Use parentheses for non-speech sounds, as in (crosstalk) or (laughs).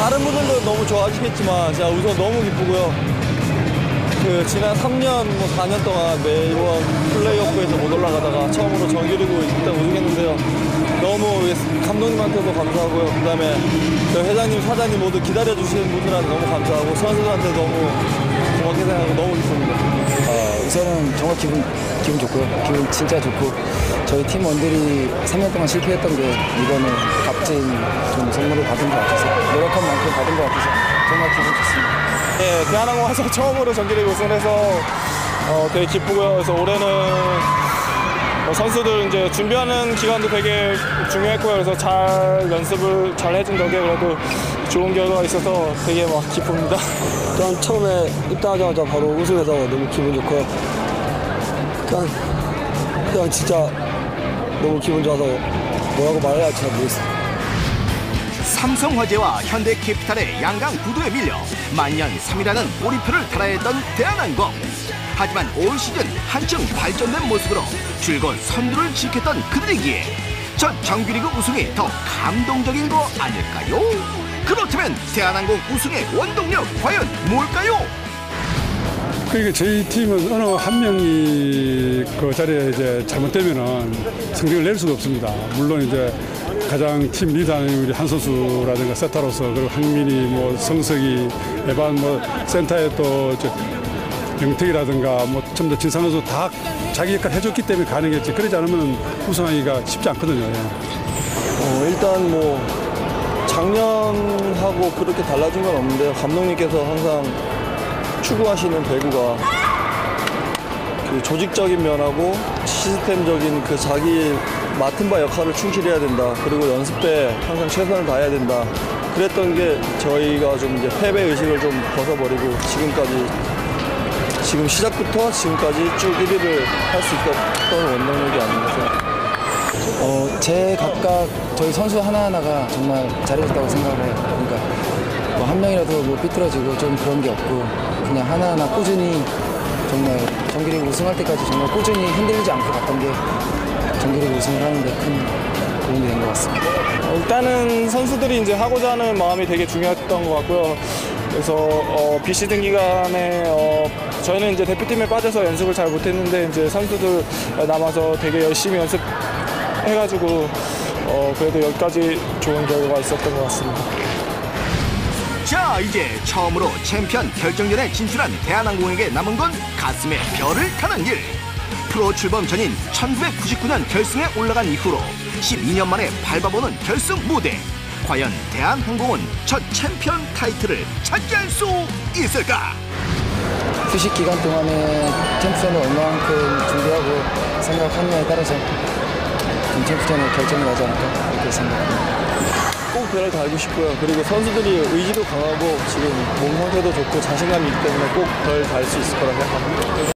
다른 분들도 너무 좋아하시겠지만 제가 우선 너무 기쁘고요. 그 지난 3년, 뭐 4년 동안 매번 플레이오프에서 못 올라가다가 처음으로 정규리그 일단 우승했는데요. 너무 감독님한테도 감사하고요. 그다음에 저희 회장님, 사장님 모두 기다려주시는 분들한테 너무 감사하고 선수들한테 너무 고맙게 생각하고 너무 기쁩니다. 어, 우선은 정말 기분 기분 좋고요. 기분 진짜 좋고 저희 팀원들이 3년 동안 실패했던 게 이번에 값진 좀 선물을 받은 것 같아서 노력한 만큼 받은 것 같아서 정말 기분 좋습니다. 네, 대한항공 와서 (laughs) 처음으로 정규리그 우승해서 어, 되게 기쁘고요. 그래서 올해는 뭐 선수들 이제 준비하는 기간도 되게 중요했고요. 그래서 잘 연습을 잘 해준 덕에 그래도 좋은 결과가 있어서 되게 막 기쁩니다. (laughs) 일단 처음에 입단하자마자 바로 우승해서 너무 기분 좋고요. 그냥, 그냥 진짜 너무 기분 좋아서 뭐라고 말해야 할지 잘 모르겠어요. 삼성화재와 현대캐피탈의 양강 구도에 밀려 만년 3위라는 꼬리표를 달아야 했던 대한항공 하지만 올 시즌 한층 발전된 모습으로 즐거운 선두를 지켰던 그들이기에 전 정규리그 우승이 더 감동적인 거 아닐까요? 그렇다면 대한항공 우승의 원동력 과연 뭘까요? 그러니까 저희 팀은 어느 한 명이 그 자리에 이제 잘못되면은 성적을 낼 수가 없습니다. 물론 이제 가장 팀 리더는 우리 한 선수라든가 세타로서 그리고 한민이 뭐 성석이 에반 뭐 센터에 또저 영택이라든가 뭐 전부 다 진상 선수 다 자기 역할 해줬기 때문에 가능했지. 그러지 않으면 우승하기가 쉽지 않거든요. 예. 어, 일단 뭐 작년하고 그렇게 달라진 건 없는데요. 감독님께서 항상 추구하시는 배구가 그 조직적인 면하고 시스템적인 그 자기 맡은 바 역할을 충실해야 된다. 그리고 연습 때 항상 최선을 다해야 된다. 그랬던 게 저희가 좀 이제 패배 의식을 좀 벗어버리고 지금까지 지금 시작부터 지금까지 쭉 1위를 할 수 있었던 원동력이 아닌가 생각합니다. 어, 제 각각 저희 선수 하나하나가 정말 잘해줬다고 생각을 해요. 그러니까 뭐 한 명이라도 뭐 삐뚤어지고 좀 그런 게 없고 그냥 하나하나 꾸준히 정말 정규리그 우승할 때까지 정말 꾸준히 흔들리지 않고 갔던 게 정규리그 우승을 하는데 큰 도움이 된 것 같습니다. 어, 일단은 선수들이 이제 하고자 하는 마음이 되게 중요했던 것 같고요. 그래서 어, 비시즌 기간에 어, 저희는 이제 대표팀에 빠져서 연습을 잘 못했는데 이제 선수들 남아서 되게 열심히 연습 해가지고 어, 그래도 여기까지 좋은 결과가 있었던 것 같습니다. 자 이제 처음으로 챔피언 결정전에 진출한 대한항공에게 남은 건 가슴에 별을 타는 일 프로 출범 전인 1999년 결승에 올라간 이후로 12년 만에 밟아보는 결승 무대 과연 대한항공은 첫 챔피언 타이틀을 차지할 수 있을까? 휴식 기간 동안에 챔프전을 얼마만큼 준비하고 생각하느냐에 따라서 좀 챔프전의 결정이 나지 않을까 이렇게 생각합니다. 꼭 별을 달고 싶고요. 그리고 선수들이 의지도 강하고 지금 몸 상태도 좋고 자신감이 있기 때문에 꼭별달수 있을 거라 생각합니다.